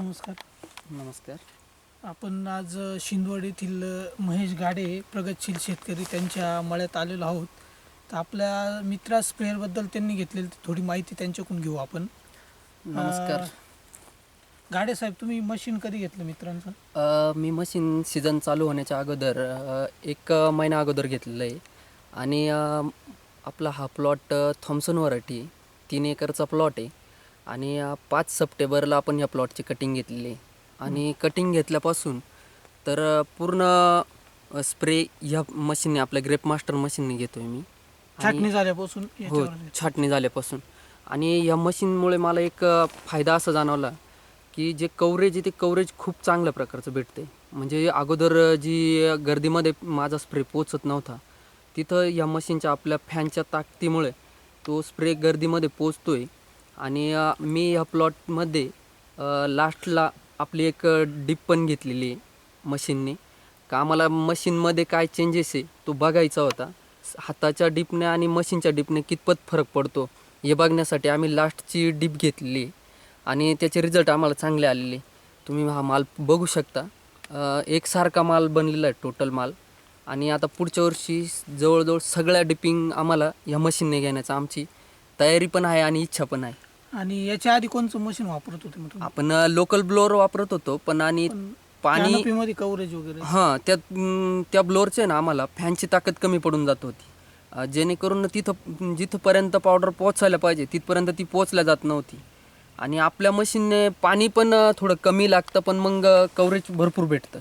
नमस्कार. नमस्कार. आपण आज शिंदवड येथील महेश गाडे प्रगतशील शेतकरी त्यांच्या मळ्यात आलेलो आहोत. तर आपल्या मित्रा स्प्रेअरबद्दल त्यांनी घेतलेली थोडी माहिती त्यांच्याकडून घेऊ आपण. नमस्कार. गाडे साहेब तुम्ही मशीन कधी घेतलं मित्रांचं? मी मशीन सीझन चालू होण्याच्या अगोदर एक महिना अगोदर घेतलेलं आहे. आणि आपला हा प्लॉट थॉम्सन वराठी तीन एकरचा प्लॉट आहे. आणि पाच सप्टेंबरला आपण या प्लॉटची कटिंग घेतलेली. आहे आणि कटिंग घेतल्यापासून तर पूर्ण स्प्रे ह्या मशीनने आपल्या ग्रेप मास्टर मशीनने घेतोय मी. छाटणी झाल्यापासून हो छाटणी झाल्यापासून. आणि या मशीनमुळे मला एक फायदा असा जाणवला की जे कवरेज आहे ते कवरेज खूप चांगल्या प्रकारचं भेटते म्हणजे अगोदर जी गर्दीमध्ये माझा स्प्रे पोचत नव्हता तिथं या मशीनच्या आपल्या फॅनच्या ताकदीमुळे तो स्प्रे गर्दीमध्ये पोचतोय आणि मी ह्या प्लॉटमध्ये लास्टला आपली एक डिप पण घेतलेली आहे मशीनने. का आम्हाला मशीनमध्ये काय चेंजेस आहे तो बघायचा होता. हाताच्या डिपने आणि मशीनच्या डिपने कितपत फरक पडतो हे बघण्यासाठी आम्ही लास्टची डिप घेतलेली आहे. आणि त्याचे रिझल्ट आम्हाला चांगले आलेले तुम्ही हा माल बघू शकता. एकसारखा माल बनलेला आहे टोटल माल. आणि आता पुढच्या वर्षी जवळजवळ सगळ्या डिपिंग आम्हाला या मशीनने घेण्याचा आमची तयारी पण आहे आणि इच्छा पण आहे. आणि याच्या आधी कोणचं मशीन वापरत होते मग तुम्ही? आपण लोकल ब्लोअर वापरत होतो पण आणि पाणी Canopy मध्ये कव्हरेज वगैरे? हां त्या त्या ब्लोअरचे ना आम्हाला फॅनची ताकद कमी पडून जात होती. अं, जेणेकरून तिथं जिथंपर्यंत पावडर पोचायला पाहिजे तिथपर्यंत ती पोचल्या जात नव्हती. आणि आपल्या मशीनने पाणी पण अं, थोडं कमी लागतं पण मग कवरेज भरपूर भेटतं.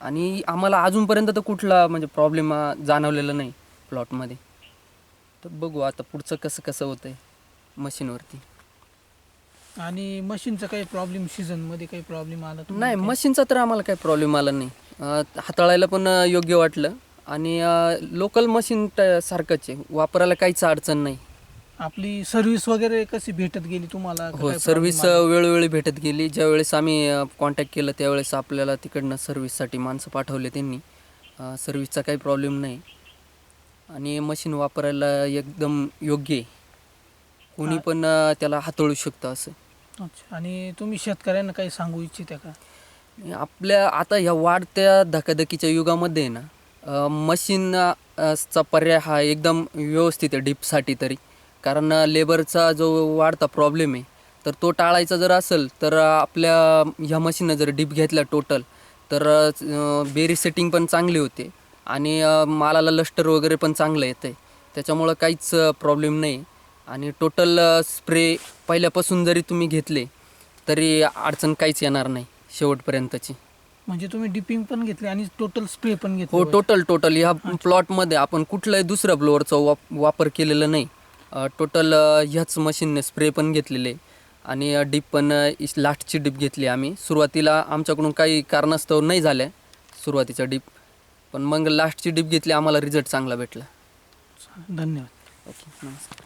आणि आम्हाला अजूनपर्यंत तर कुठला म्हणजे प्रॉब्लेम जाणवलेला नाही प्लॉटमध्ये तर बघू आता पुढचं कसं कसं होतंय मशीनवरती. आणि मशीनचा काही प्रॉब्लेम सीझनमध्ये काही प्रॉब्लेम आला तुम्हाला? नाही? मशीनचा तर आम्हाला काही प्रॉब्लेम आला नाही. अं, हाताळायला पण अं, योग्य वाटलं. आणि लोकल मशीन सारखंच आहे. वापरायला काहीच अडचण नाही. आपली सर्व्हिस वगैरे कशी भेटत गेली तुम्हाला? का हो सर्व्हिस problem आला? वेळोवेळी भेटत गेली. ज्यावेळेस आम्ही कॉन्टॅक्ट केलं त्यावेळेस आपल्याला तिकडनं सर्व्हिससाठी माणसं पाठवले त्यांनी. सर्व्हिसचा काही प्रॉब्लेम नाही. आणि मशीन वापरायला एकदम योग्य आहे. कोणी पण अं, त्याला हाताळू शकतं असं. अच्छा. आणि तुम्ही शेतकऱ्यांना काही सांगू इच्छिता का? आपल्या आता ह्या वाढत्या धकाधकीच्या युगामध्ये आहे ना अ, मशीन अ, चा पर्याय हा एकदम व्यवस्थित आहे डीपसाठी तरी. कारण अ, लेबरचा जो वाढता प्रॉब्लेम आहे तर तो टाळायचा जर असेल तर अ, आपल्या ह्या मशीननं जर डीप घेतल्या टोटल तर अ, बेरी सेटिंग पण चांगली होते. आणि मालाला लष्टर वगैरे पण चांगलं येतं आहे त्याच्यामुळं काहीच प्रॉब्लेम नाही. आणि टोटल स्प्रे पहिल्यापासून जरी तुम्ही घेतले तरी अडचण काहीच येणार नाही शेवटपर्यंतची. म्हणजे तुम्ही डिपिंग पण घेतली आणि टोटल स्प्रे पण घेतली हो टोटल टोटल ह्या प्लॉटमध्ये आपण कुठल्याही दुसऱ्या ब्लोअरचा वाप वापर केलेला नाही. टोटल ह्याच मशीनने स्प्रे पण घेतलेले. आणि डीप पण लास्टची डीप घेतली आम्ही. सुरुवातीला आमच्याकडून काही कारणास्तव नाही झाल्या. सुरुवातीच्या डीप पण मग लास्टची डीप घेतली आम्हाला रिझल्ट चांगला भेटला. धन्यवाद. ओके नमस्कार.